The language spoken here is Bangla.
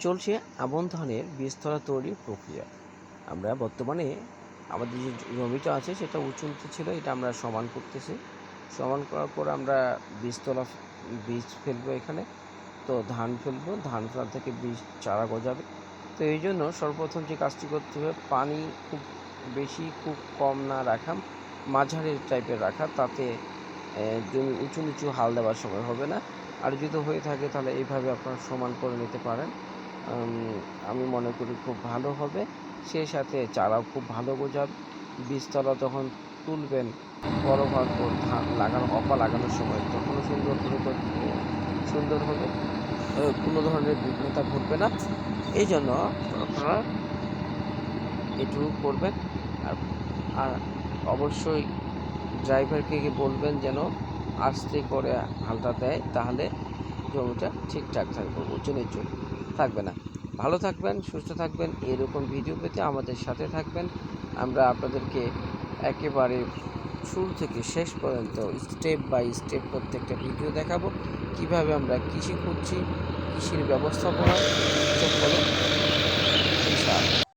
চলছে আমন ধানের বীজতলা তৈরির প্রক্রিয়া। আমরা বর্তমানে আমাদের যে জমিটা আছে সেটা উঁচু নিচু ছিল, এটা আমরা সমান করতেছি। সমান করার পর আমরা বীজতলা বীজ ফেলব এখানে। তো ধান ফেলব, ধান ফেলা থেকে বীজ চারা গজাবে। তো এই জন্য সর্বপ্রথম যে কাজটি করতে হবে, পানি খুব বেশি, খুব কম না রাখা, মাঝারি টাইপের রাখা, তাতে জমি উঁচু নিচু হাল দেওয়ার সময় হবে না। আর যদি হয়ে থাকে তাহলে এইভাবে আপনারা সমান করে নিতে পারেন। আমি মনে করি খুব ভালো হবে। সেই সাথে চারাও খুব ভালো গোজাবে বীজতলা যখন তুলবেন বড় হওয়ার পর ধান লাগানো, অপা লাগানোর সময় তখনও সুন্দর সুন্দর হবে। কোনো ধরনের বিঘ্নতা ঘটবে না। এই জন্য আপনারা এটুকু করবেন। আর আর অবশ্যই ড্রাইভারকে গিয়ে বলবেন যেন আস্তে করে হালটা দেয়, তাহলে জমিটা ঠিকঠাক থাকবে, উঁচু নিচু। থাকবে না। ভালো থাকবেন, সুস্থ থাকবেন, এরকম ভিডিও পেতে আমাদের সাথে থাকবেন। আমরা আপনাদেরকে একেবারে শুরু থেকে শেষ পর্যন্ত স্টেপ বাই স্টেপ প্রত্যেকটা ভিডিও দেখাবো। কীভাবে আমরা কৃষি করছি কৃষির ব্যবস্থাপনা